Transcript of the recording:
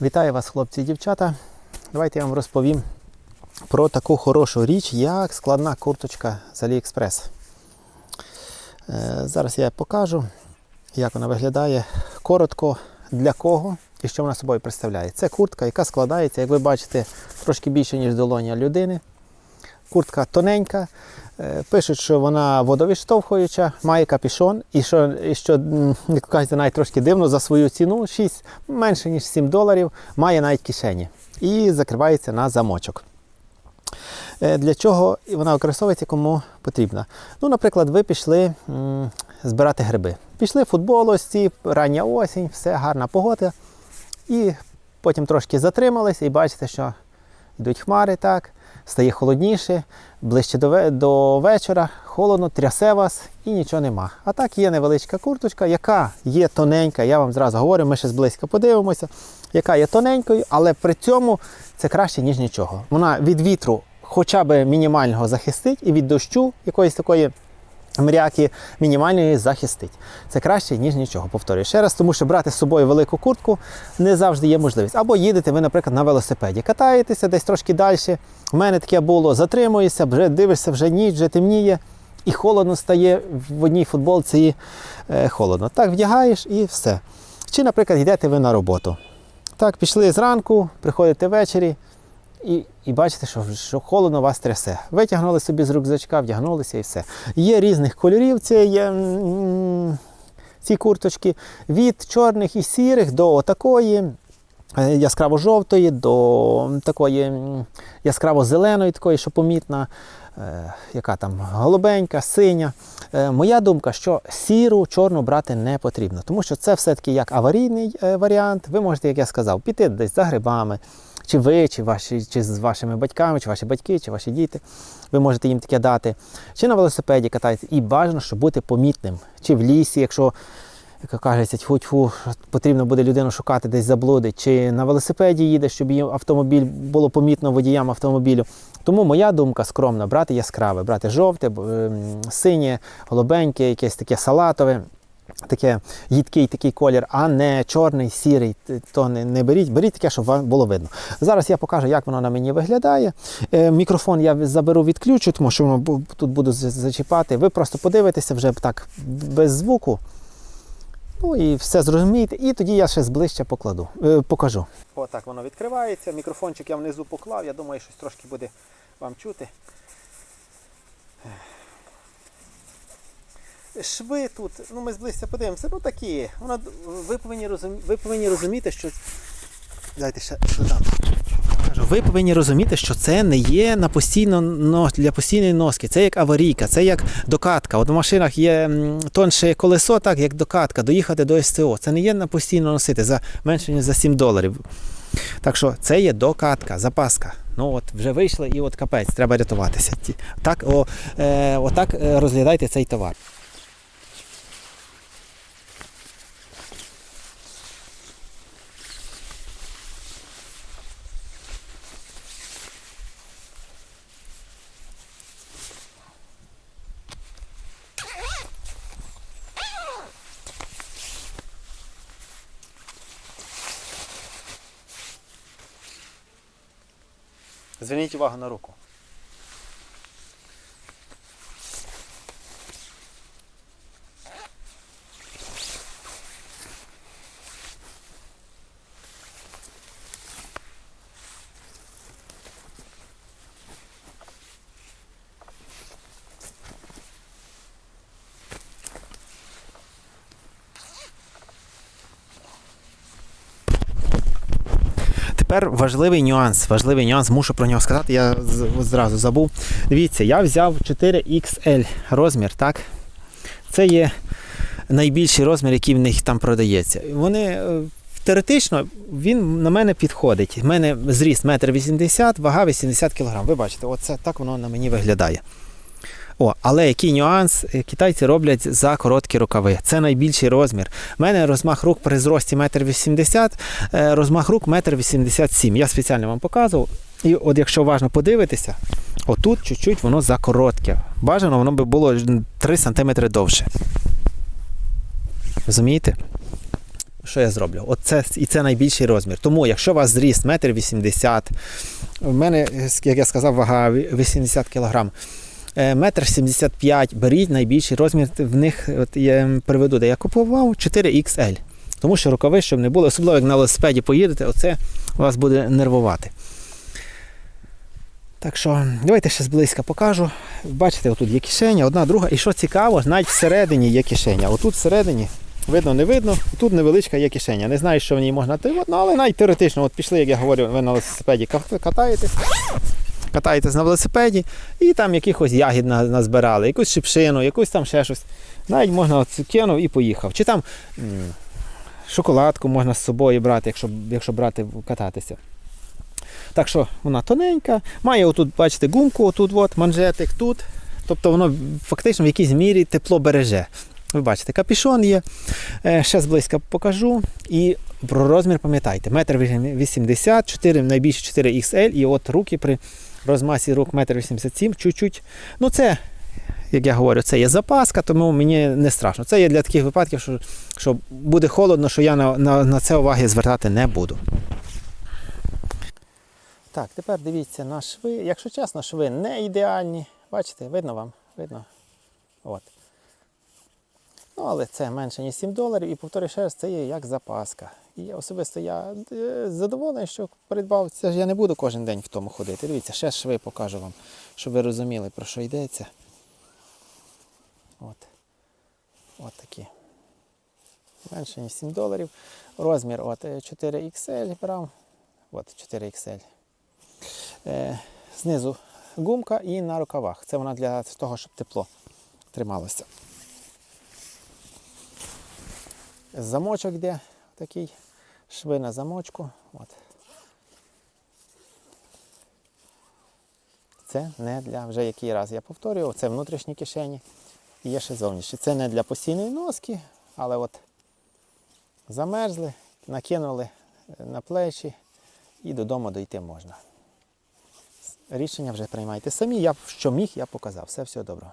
Вітаю вас, хлопці і дівчата. Давайте я вам розповім про таку хорошу річ, як складна курточка з AliExpress. Е, Зараз я покажу, як вона виглядає коротко, для кого і що вона собою представляє. Це куртка, яка складається, як ви бачите, трошки більше, ніж долоня людини. Куртка тоненька. Е, Пишуть, що вона водовідштовхуюча, має капішон, і що, і що як кажете, навіть трошки дивно за свою ціну 6, менше ніж 7 доларів, має навіть кишені і закривається на замочок. Е, Для чого вона використовується кому потрібна? Ну, наприклад, ви пішли збирати гриби. Пішли в футболості, рання осінь, все, гарна погода. І потім трошки затрималися і бачите, що йдуть хмари, так, стає холодніше, ближче до, до вечора, холодно, трясе вас і нічого нема. А так є невеличка курточка, яка є тоненька, я вам зразу говорю, ми ще зблизька подивимося, яка є тоненькою, але при цьому це краще, ніж нічого. Вона від вітру хоча б мінімального захистить, і від дощу якоїсь такої мряки мінімальної захистить. Це краще, ніж нічого. Повторюю ще раз, тому що брати з собою велику куртку не завжди є можливість. Або їдете ви, наприклад, на велосипеді, катаєтеся десь трошки далі. У мене таке було, затримуєшся, вже дивишся, вже ніч, вже темніє, і холодно стає в одній футболці і е, холодно. Так вдягаєш і все. Чи, наприклад, йдете ви на роботу. Так, пішли зранку, приходите ввечері, і, і бачите, що, що холодно вас трясе. Витягнули собі з рюкзачка, вдягнулися і все. Є різних кольорів ці, є, ці курточки від чорних і сірих до отакої. е, Яскраво-жовтої до такої яскраво-зеленої, такої, що помітна, е, яка там голубенька, синя. Е, моя думка, що сіру, чорну брати не потрібно, тому що це все-таки як аварійний е, варіант. Ви можете, як я сказав, піти десь за грибами, чи ви, чи, ваші, чи з вашими батьками, чи ваші батьки, чи ваші діти. Ви можете їм таке дати. Чи на велосипеді катаєтесь. І бажано, щоб бути помітним. Чи в лісі, якщо як кажеться, тьфу-тьфу, потрібно буде людину шукати десь заблудить, чи на велосипеді їде, щоб її автомобіль було помітно водіям автомобілю. Тому моя думка скромна брати яскраве, брати жовте, ем, синє, голубеньке, якесь таке салатове. Таке їдкий такий колір, а не чорний, сірий, то не, не беріть, беріть таке, щоб вам було видно. Зараз я покажу, як воно на мені виглядає. Е, мікрофон я заберу відключу, тому що тут буду зачіпати. Ви просто подивитеся вже так без звуку. Ну і все зрозумієте, і тоді я ще зближче покладу, е, покажу. Отак воно відкривається. Мікрофончик я внизу поклав. Я думаю, щось трошки буде вам чути. Шви тут, ну ми зблизька подивимося, ну такі. Воно, ви, повинні розумі, ви повинні розуміти, що. Дайте ще додам. Ви повинні розуміти, що це не є на постійно, но, для постійної носки. Це як аварійка, це як докатка. От в машинах є тонше колесо, так як докатка, доїхати до СТО. Це не є на постійно носити за менше ніж за 7 доларів. Так що це є докатка, запаска. Ну от вже вийшли і от капець, треба рятуватися. Так, о, е, отак е, розглядайте цей товар. Зверніть увагу на руку. Тепер важливий нюанс. Важливий нюанс, мушу про нього сказати. Я зразу забув. Дивіться, я взяв 4XL розмір, так? Це є найбільший розмір, який в них там продається. Вони е, теоретично він на мене підходить. У мене зріст 1,80 м, вага 80 кг. Ви бачите, оце так воно на мені виглядає. О, але який нюанс? Е, Китайці роблять за короткі рукави. Це найбільший розмір. У мене розмах рук при зрості 1,80 м, е, розмах рук 1,87 м. Я спеціально вам показував. І от якщо уважно подивитися, отут чуть-чуть воно закоротке. Бажано, воно би було 3 см довше. Розумієте? що я зроблю? От це, і це найбільший розмір. Тому, якщо у вас зріст 1,80 м, в мене, е, як я сказав, вага 80 кг. Метр 75, беріть найбільший розмір. В них от я приведу, де я купував 4XL. Тому що рукави, щоб не було, особливо як на велосипеді поїдете, оце вас буде нервувати. Так що, давайте ще зблизька покажу. Бачите, отут є кишеня, одна, друга. І що цікаво, навіть всередині є кишеня. Отут всередині, видно, не видно, тут невеличка є кишеня. Не знаю, що в ній можна ти, ну, але навіть теоретично, от пішли, як я говорю, ви на велосипеді ка- катаєтесь. Катаєтесь на велосипеді і там якихось ягід назбирали, якусь шипшину, якусь там ще щось. Навіть можна от кинув і поїхав. Чи там шоколадку можна з собою брати, якщо, якщо брати кататися. Так що вона тоненька, має отут, бачите, гумку, отут от, манжетик тут. Тобто воно фактично в якійсь мірі тепло береже. Ви бачите, капішон є. Е, Ще зблизька покажу. І про розмір пам'ятайте, метр 80, 4, найбільше 4 XL, і от руки при розмасі рук метр 87, чуть-чуть. Ну це, як я говорю, це є запаска, тому мені не страшно. Це є для таких випадків, що, що буде холодно, що я на, на, на це уваги звертати не буду. Так, тепер дивіться на шви. Якщо чесно, шви не ідеальні. Бачите, видно вам? Видно? От. Ну, але це менше, ніж 7 доларів. І повторюю ще раз, це є як запаска. І особисто я е, задоволений, що придбав. Це ж я не буду кожен день в тому ходити. Дивіться, ще шви покажу вам, щоб ви розуміли, про що йдеться. От. От такі. Менше, ніж 7 доларів. Розмір от, е, 4XL брав. От 4XL. Е, знизу гумка і на рукавах. Це вона для того, щоб тепло трималося. Замочок йде такий, шви на замочку. От. Це не для вже який раз я повторюю, це внутрішні кишені і є ще зовнішні. Це не для постійної носки, але от замерзли, накинули на плечі і додому дойти можна. Рішення вже приймайте самі. Я що міг, я показав. Все, всього доброго.